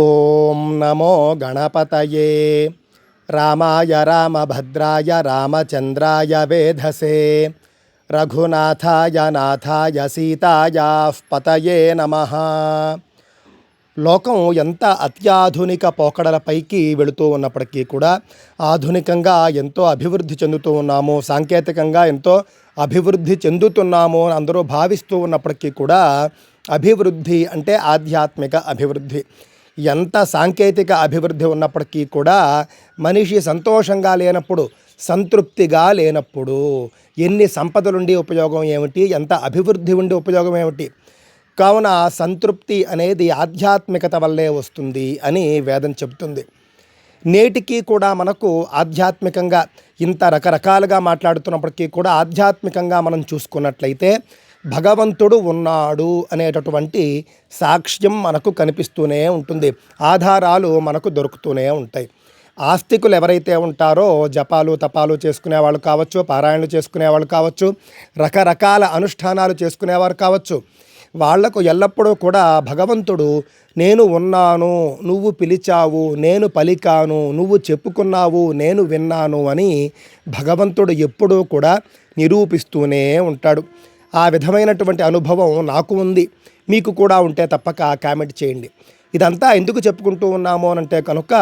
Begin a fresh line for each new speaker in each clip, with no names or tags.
ఓం నమో గణపతయే. రామాయ రామభద్రాయ రామచంద్రాయ వేధసే. రఘునాథాయ నాథాయ సీతాయా పతయే నమ. లోకం ఎంత అత్యాధునిక పోకడలపైకి వెళుతూ ఉన్నప్పటికీ కూడా ఆధునికంగా ఎంతో అభివృద్ధి చెందుతూ ఉన్నాము సాంకేతికంగా ఎంతో అభివృద్ధి చెందుతున్నాము అని అందరూ భావిస్తూ ఉన్నప్పటికీ కూడా అభివృద్ధి అంటే ఆధ్యాత్మిక అభివృద్ధి. ఎంత సాంకేతిక అభివృద్ధి ఉన్నప్పటికీ కూడా మనిషి సంతోషంగా లేనప్పుడు సంతృప్తిగా లేనప్పుడు ఎన్ని సంపదలుండి ఉపయోగం ఏమిటి ఎంత అభివృద్ధి ఉండి ఉపయోగం ఏమిటి కావున సంతృప్తి అనేది ఆధ్యాత్మికత వల్లే వస్తుంది అని వేదం చెబుతుంది. నేటికి కూడా మనకు ఆధ్యాత్మికంగా ఇంత రకరకాలుగా మాట్లాడుతున్నప్పటికీ కూడా ఆధ్యాత్మికంగా మనం చూసుకున్నట్లయితే భగవంతుడు ఉన్నాడు అనేటటువంటి సాక్ష్యం మనకు కనిపిస్తూనే ఉంటుంది. ఆధారాలు మనకు దొరుకుతూనే ఉంటాయి. ఆస్తికులు ఎవరైతే ఉంటారో జపాలు తపాలు చేసుకునే వాళ్ళు కావచ్చు పారాయణలు చేసుకునే వాళ్ళు కావచ్చు రకరకాల అనుష్ఠానాలు చేసుకునేవారు కావచ్చు. వాళ్ళకు ఎల్లప్పుడూ కూడా భగవంతుడు నేను ఉన్నాను నువ్వు పిలిచావు నేను పలికాను నువ్వు చెప్పుకున్నావు నేను విన్నాను అని భగవంతుడు ఎప్పుడూ కూడా నిరూపిస్తూనే ఉంటాడు. ఆ విధమైనటువంటి అనుభవం నాకు ఉంది. మీకు కూడా ఉంటే తప్పక కామెంట్ చేయండి. ఇదంతా ఎందుకు చెప్పుకుంటూ ఉన్నాము అని అంటే కనుక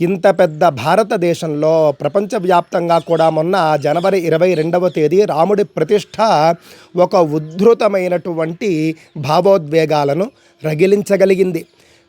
ఇంత పెద్ద భారతదేశంలో ప్రపంచవ్యాప్తంగా కూడా మొన్న జనవరి ఇరవై రెండవ తేదీ రాముడి ప్రతిష్ట ఒక ఉద్ధృతమైనటువంటి భావోద్వేగాలను రగిలించగలిగింది.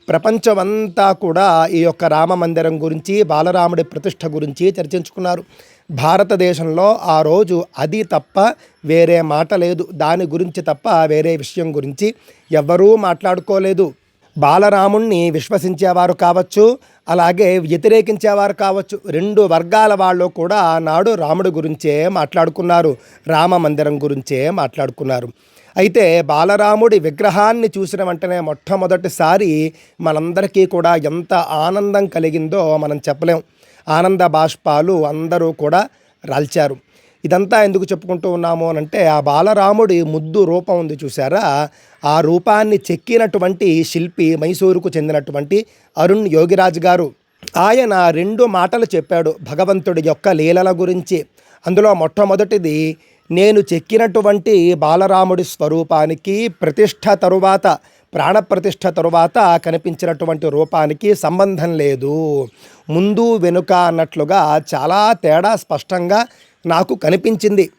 ప్రపంచమంతా కూడా ఈ యొక్క రామ మందిరం గురించి బాలరాముడి ప్రతిష్ట గురించి చర్చించుకున్నారు. భారతదేశంలో ఆ రోజు అది తప్ప వేరే మాట లేదు. దాని గురించి తప్ప వేరే విషయం గురించి ఎవ్వరూ మాట్లాడుకోలేదు. బాలరాముణ్ణి విశ్వసించేవారు కావచ్చు అలాగే వ్యతిరేకించేవారు కావచ్చు. రెండు వర్గాల వాళ్ళు కూడా నాడు రాముడి గురించే మాట్లాడుకున్నారు రామ మందిరం గురించే మాట్లాడుకున్నారు. అయితే బాలరాముడి విగ్రహాన్ని చూసిన వెంటనే మొట్టమొదటిసారి మనందరికీ కూడా ఎంత ఆనందం కలిగిందో మనం చెప్పలేం. ఆనంద బాష్పాలు అందరూ కూడా రాల్చారు. ఇదంతా ఎందుకు చెప్పుకుంటూ ఉన్నాము అని అంటే ఆ బాలరాముడి ముద్దు రూపం ఉంది చూసారా ఆ రూపాన్ని చెక్కినటువంటి శిల్పి మైసూరుకు చెందినటువంటి అరుణ్ యోగిరాజ్ గారు. ఆయన రెండు మాటలు చెప్పాడు భగవంతుడి యొక్క లీలల గురించి. అందులో మొట్టమొదటిది నేను చెక్కినటువంటి బాలరాముడి స్వరూపానికి ప్రతిష్ట తరువాత ప్రాణప్రతిష్ఠ తరువాత కనిపించినటువంటి రూపానికి సంబంధం లేదు. ముందు వెనుక అన్నట్లుగా చాలా తేడా స్పష్టంగా నాకు కనిపించింది.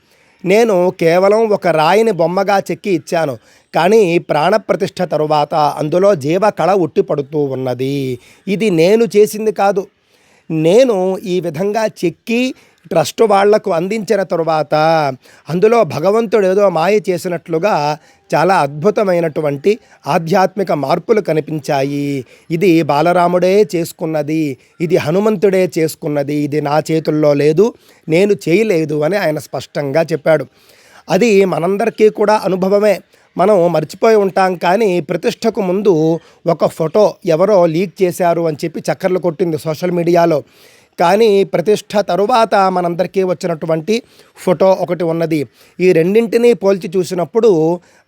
నేను కేవలం ఒక రాయిని బొమ్మగా చెక్కి ఇచ్చాను. కానీ ప్రాణప్రతిష్ఠ తరువాత అందులో జీవకళ ఉట్టిపడుతూ ఉన్నది. ఇది నేను చేసింది కాదు. నేను ఈ విధంగా చెక్కి ట్రస్ట్ వాళ్ళకు అందించిన తరువాత అందులో భగవంతుడు ఏదో మాయ చేసినట్లుగా చాలా అద్భుతమైనటువంటి ఆధ్యాత్మిక మార్పులు కనిపించాయి. ఇది బాలరాముడే చేసుకున్నది ఇది హనుమంతుడే చేసుకున్నది ఇది నా చేతుల్లో లేదు నేను చేయలేదు అని ఆయన స్పష్టంగా చెప్పాడు. అది మనందరికీ కూడా అనుభవమే. మనం మర్చిపోయి ఉంటాం కానీ ప్రతిష్టకు ముందు ఒక ఫోటో ఎవరో లీక్ చేశారు అని చెప్పి చక్కర్లు కొట్టింది సోషల్ మీడియాలో. కానీ ప్రతిష్ట తరువాత మనందరికీ వచ్చినటువంటి ఫోటో ఒకటి ఉన్నది. ఈ రెండింటినీ పోల్చి చూసినప్పుడు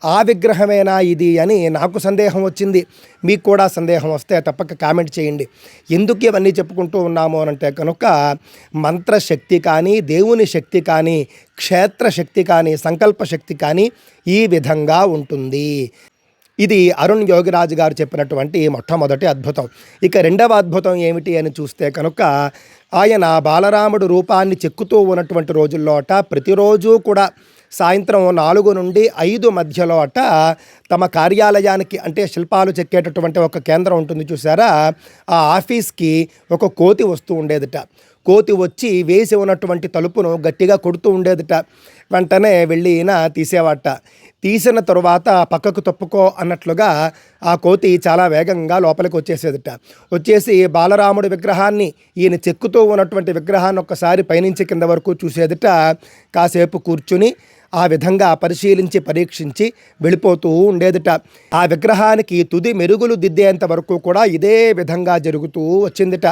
ఆ విగ్రహమేనా ఇది అని నాకు సందేహం వచ్చింది. మీకు కూడా సందేహం వస్తే తప్పక కామెంట్ చేయండి. ఎందుకు ఇవన్నీ చెప్పుకుంటూ ఉన్నాము అంటే కనుక మంత్రశక్తి కానీ దేవుని శక్తి కానీ క్షేత్ర శక్తి కానీ సంకల్ప శక్తి కానీ ఈ విధంగా ఉంటుంది. ఇది అరుణ్ యోగిరాజు గారు చెప్పినటువంటి మొట్టమొదటి అద్భుతం. ఇక రెండవ అద్భుతం ఏమిటి అని చూస్తే కనుక ఆయన బాలరాముడు రూపాన్ని చెక్కుతూ ఉన్నటువంటి రోజుల్లో అట ప్రతిరోజు కూడా సాయంత్రం నాలుగు నుండి ఐదు మధ్యలో అట తమ కార్యాలయానికి అంటే శిల్పాలు చెక్కేటటువంటి ఒక కేంద్రం ఉంటుంది చూసారా ఆ ఆఫీస్కి ఒక కోతి వస్తూ ఉండేదిట. కోతి వచ్చి వేసి ఉన్నటువంటి తలుపును గట్టిగా కొడుతూ ఉండేదిట. వెంటనే వెళ్ళి ఈయన తీసేవాట. తీసిన తరువాత పక్కకు తప్పుకో అన్నట్లుగా ఆ కోతి చాలా వేగంగా లోపలికి వచ్చేసేదిట. వచ్చేసి బాలరాముడి విగ్రహాన్ని ఈయన చెక్కుతూ ఉన్నటువంటి విగ్రహాన్ని ఒక్కసారి పైనుంచి కింద వరకు చూసేదిట. కాసేపు కూర్చుని ఆ విధంగా పరిశీలించి పరీక్షించి వెళ్ళిపోతూ ఉండేదిట. ఆ విగ్రహానికి తుది మెరుగులు దిద్దేంత వరకు కూడా ఇదే విధంగా జరుగుతూ వచ్చిందిట.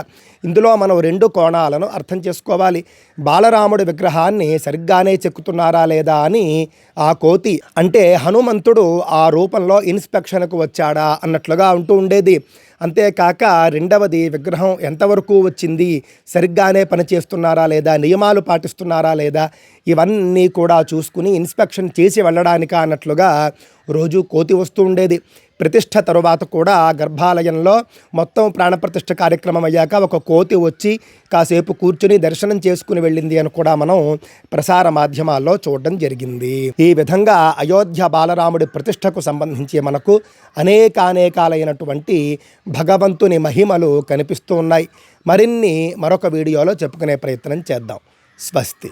ఇందులో మనం రెండు కోణాలను అర్థం చేసుకోవాలి. బాలరాముడి విగ్రహాన్ని సరిగ్గానే చెక్కుతున్నారా లేదా అని ఆ కోతి అంటే హనుమంతుడు ఆ రూపంలో ఇన్స్పెక్షన్కు వచ్చాడా అన్నట్లుగా ఉంటూ ఉండేది. అంతేకాక రెండవది విగ్రహం ఎంతవరకు వచ్చింది? సరిగ్గానే పనిచేస్తున్నారా లేదా? నియమాలు పాటిస్తున్నారా లేదా? ఇవన్నీ కూడా చూసుకుని ఇన్స్పెక్షన్ చేసి వెళ్ళడానిక అన్నట్లుగా రోజు కోతి వస్తూ ఉండేది. ప్రతిష్ట తరువాత కూడా గర్భాలయంలో మొత్తం ప్రాణప్రతిష్ఠ కార్యక్రమం అయ్యాక ఒక కోతి వచ్చి కాసేపు కూర్చుని దర్శనం చేసుకుని వెళ్ళింది అని కూడా మనం ప్రసార మాధ్యమాల్లో చూడడం జరిగింది. ఈ విధంగా అయోధ్య బాలరాముడి ప్రతిష్టకు సంబంధించి మనకు అనేకానేకాలైనటువంటి భగవంతుని మహిమలు కనిపిస్తూ ఉన్నాయి. మరిన్ని మరొక వీడియోలో చెప్పుకునే ప్రయత్నం చేద్దాం. స్వస్తి.